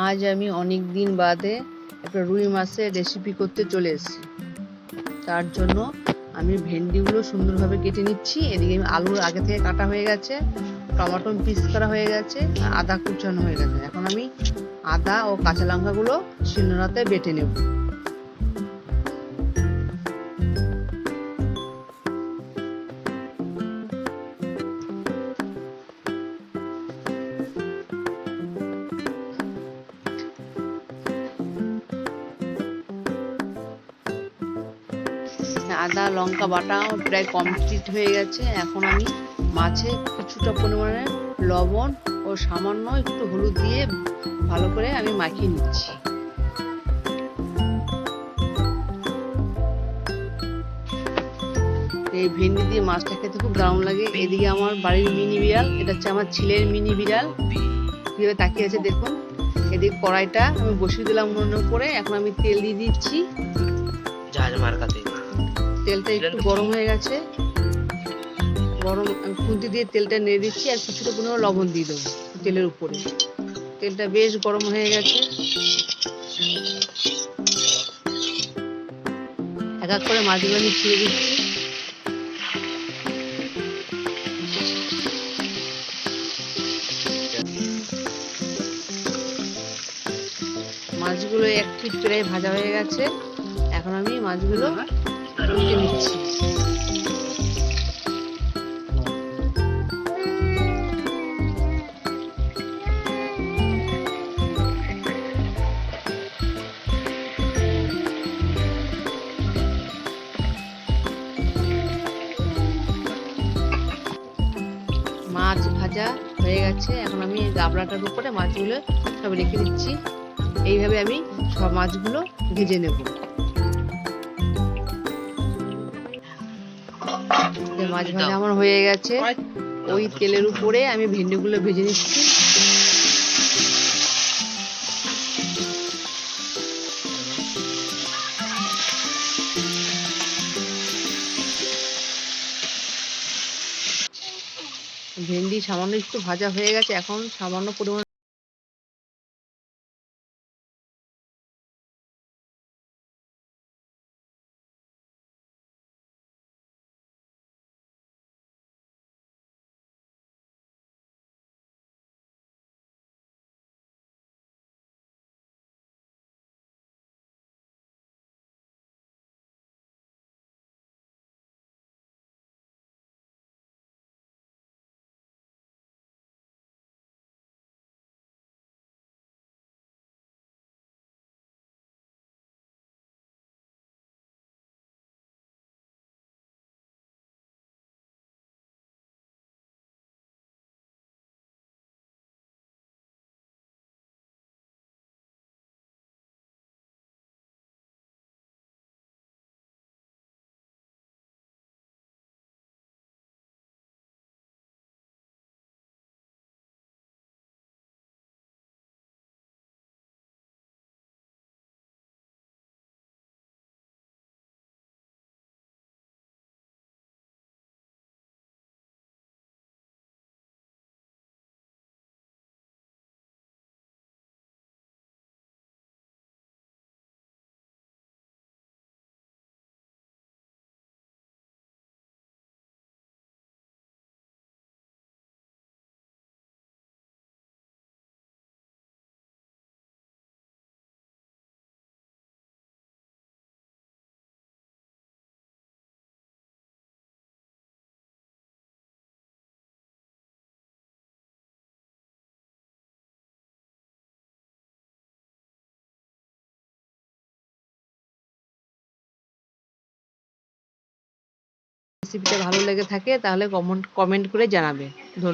আজ আমি অনেক দিন বাদে একটা রুই মাছের রেসিপি করতে চলে এসেছি। তার জন্য আমি ভেন্ডিগুলো সুন্দরভাবে কেটে নিচ্ছি। এদিকে আমি আলু আগে থেকে কাটা হয়ে গেছে টমেটো পিস করা হয়ে গেছে আদা কুচানো হয়ে গেছে। এখন আমি আদা ও কাঁচা লঙ্কাগুলো শিলনোড়াতে বেটে নেব। আদা, লঙ্কা বাটা প্রায় কমপ্লিট হয়ে গেছে। এখন আমি মাছে কিছুটা পরিমাণে লবণ ও সামান্য একটু হলুদ দিয়ে ভালো করে আমি মাখিয়ে নিচ্ছি। এই ভেন্ডি দিয়ে মাছটা খেতে খুব দারুণ লাগে। এদিকে আমার বাড়ির মিনি বিড়াল, এটা হচ্ছে আমার ছেলের মিনি বিড়াল। কীভাবে তাকিয়ে আছে দেখুন। এদিকে কড়াইটা আমি বসিয়ে দিলাম মনে করে, এখন আমি তেল দিয়ে দিচ্ছি। জাহাজ মার্কাতে তেলটা একটু গরম হয়ে গেছে। গরম খুন্তি দিয়ে তেলটা নেড়ে দিচ্ছি আর কিছুটা পরিমাণ লবণ দিয়ে দেবো তেলের উপরে। তেলটা বেশ গরম হয়ে গেছে। এক এক করে মাছগুলো আমি ছিঁড়ে দিচ্ছি। মাছগুলো এক ফিট প্রায় ভাজা হয়ে গেছে। এখন আমি মাছগুলো মাছ ভাজা হয়ে গেছে। এখন আমি গাবলাটার উপরে মাছগুলো সব রেখে দিচ্ছি। এইভাবে আমি সব মাছগুলো ভেজে নেব। মাছ ভাজা আমার হয়ে গেছে। ওই তেলের উপরে আমি ভেন্ডিগুলো ভেজে নিচ্ছি। ভেন্ডি সামান্য একটু ভাজা হয়ে গেছে। এখন সামান্য পরিমাণ রেসিপিটা ভালো লেগে থাকে তাহলে কমেন্ট কমেন্ট করে জানাবে। ধন্যবাদ।